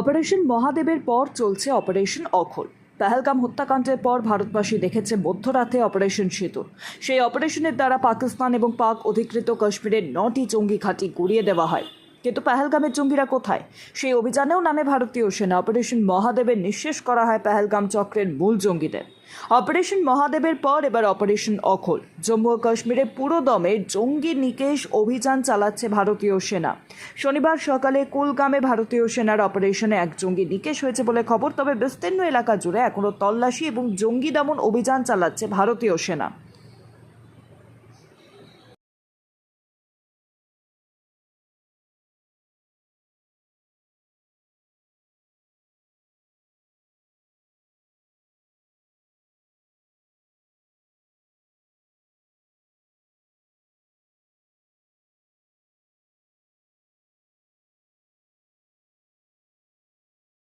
Operation মহাদেবের পর চলছে অপারেশন অখর পেহেলগাম হত্যাকাণ্ডের পর ভারতবাসী দেখেছে মধ্যরাতে অপারেশন সেতু সেই অপারেশনের দ্বারা পাকিস্তান এবং পাক অধিকৃত কাশ্মীরের নটি জঙ্গি ঘাঁটি গুড়িয়ে দেওয়া হয়। কিন্তু পেহেলগামের জঙ্গিরা কোথায়? সেই অভিযানেও নামে ভারতীয় সেনা। অপারেশন মহাদেবের নিঃশেষ করা হয় পেহেলগাম চক্রের মূল জঙ্গিদের। অপারেশন মহাদেবের পর এবার অপারেশন অখল। জম্মু ও কাশ্মীরে পুরো দমে জঙ্গি নিকেশ অভিযান চালাচ্ছে ভারতীয় সেনা। শনিবার সকালে কুলগামে ভারতীয় সেনার অপারেশনে এক জঙ্গি নিকেশ হয়েছে বলে খবর, তবে বিস্তীর্ণ এলাকা জুড়ে এখনও তল্লাশি এবং জঙ্গি দমন অভিযান চালাচ্ছে ভারতীয় সেনা।